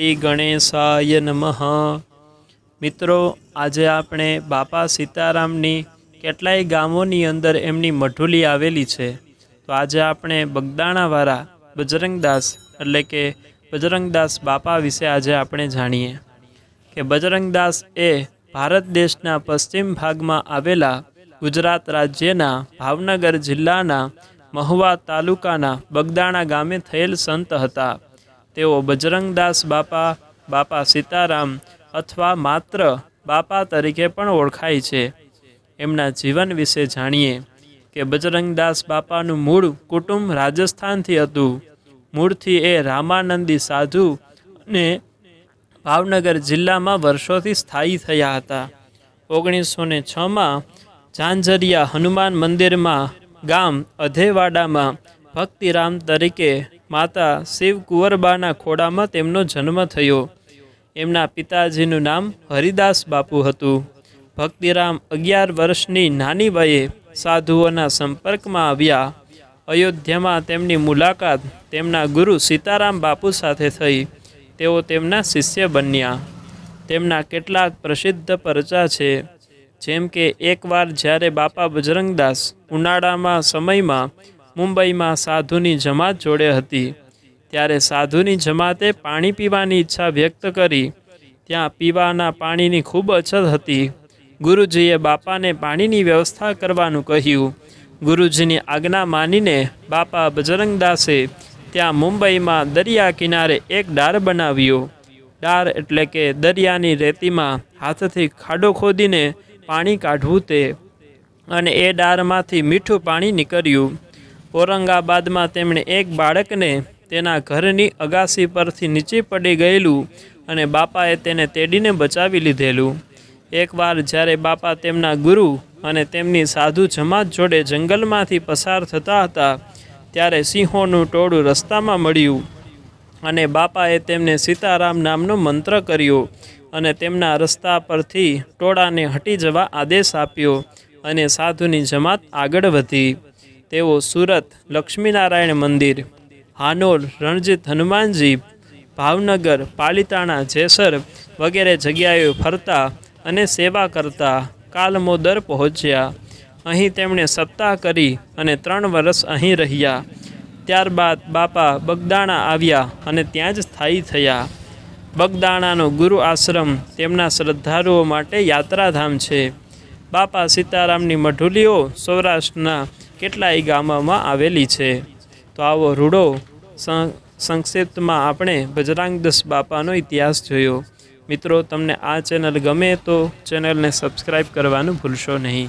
શ્રી ગણેશાય નમઃ. મિત્રો, આજે આપણે બાપા સીતારામની કેટલાય ગામોની અંદર એમની મઢુલી આવેલી છે. તો આજે આપણે બગદાણાવાળા બજરંગદાસ, એટલે કે બજરંગદાસ બાપા વિશે આજે આપણે જાણીએ કે બજરંગદાસ એ ભારત દેશના પશ્ચિમ ભાગમાં આવેલા ગુજરાત રાજ્યના ભાવનગર જિલ્લાના મહુવા તાલુકાના બગદાણા ગામે થયેલ સંત હતા. તેઓ બજરંગદાસ બાપા બાપા સીતારામ અથવા માત્ર બાપા તરીકે પણ ઓળખાય છે. એમના જીવન વિશે જાણીએ કે બજરંગદાસ બાપાનું મૂળ કુટુંબ રાજસ્થાનથી હતું. મૂળથી એ રામાનંદી સાધુ અને ભાવનગર જિલ્લામાં વર્ષોથી સ્થાયી થયા હતા. ઓગણીસો ને છમાં ઝાંઝરિયા હનુમાન મંદિરમાં ગામ અધેવાડામાં ભક્તિરામ તરીકે માતા શિવ કુંવરબાના ખોડામાં તેમનો જન્મ થયો. એમના પિતાજીનું નામ હરિદાસ બાપુ હતું. ભક્તિરામ અગિયાર વર્ષની નાની વયે સાધુઓના સંપર્કમાં આવ્યા. અયોધ્યામાં તેમની મુલાકાત તેમના ગુરુ સીતારામ બાપુ સાથે થઈ. તેઓ તેમના શિષ્ય બન્યા. તેમના કેટલાક પ્રસિદ્ધ પરચા છે, જેમ કે એકવાર જ્યારે બાપા બજરંગદાસ ઉનાળામાં સમયમાં મુંબઈમાં સાધુની જમાત જોડે હતી. ત્યારે સાધુની જમાતે પાણી પીવાની ઈચ્છા વ્યક્ત કરી. ત્યાં પીવાના પાણીની ખૂબ અછત હતી. ગુરુજીએ બાપાને પાણીની વ્યવસ્થા કરવાનું કહ્યું. ગુરુજીની આજ્ઞા માનીને બાપા બજરંગદાસે ત્યાં મુંબઈમાં દરિયા કિનારે એક ડાર બનાવ્યો. ડાર એટલે કે દરિયાની રેતીમાં હાથથી ખાડો ખોદીને પાણી કાઢવું તે. અને એ ડારમાંથી મીઠું પાણી નીકળ્યું. ઔરંગાબાદમાં તેમણે એક બાળકને તેના ઘરની અગાસી પરથી નીચે પડી ગયેલું અને બાપાએ તેને તેડીને બચાવી લીધેલું. એકવાર જ્યારે બાપા તેમના ગુરુ અને તેમની સાધુ જમાત જોડે જંગલમાંથી પસાર થતા હતા, ત્યારે સિંહોનું ટોળું રસ્તામાં મળ્યું અને બાપાએ તેમને સીતારામ નામનો મંત્ર કર્યો અને તેમના રસ્તા પરથી ટોળાને હટી જવા આદેશ આપ્યો અને સાધુની જમાત આગળ વધી. તેઓ સુરત લક્ષ્મીનારાયણ મંદિર હાનોર રણજીત હનુમાનજી, ભાવનગર, પાલિતાણા, જેસર વગેરે જગ્યાએ ફરતા અને સેવા કરતા કાલમોદર પહોંચ્યા. અહીં તેમણે સત્તા કરી અને ત્રણ વર્ષ અહીં રહ્યા. ત્યારબાદ બાપા બગદાણા આવ્યા અને ત્યાં જ સ્થાયી થયા. બગદાણાનો ગુરુ આશ્રમ તેમના શ્રદ્ધાળુઓ માટે યાત્રાધામ છે. બાપા સીતારામની મઢુલીઓ સૌરાષ્ટ્રના કેટલાય ગામોમાં આવેલી છે. તો આવો રૂડો સંક્ષિપ્તમાં આપણે બજરાંગદાસ બાપાનો ઇતિહાસ જોયો. મિત્રો, તમને આ ચેનલ ગમે તો ચેનલને સબસ્ક્રાઈબ કરવાનું ભૂલશો નહીં.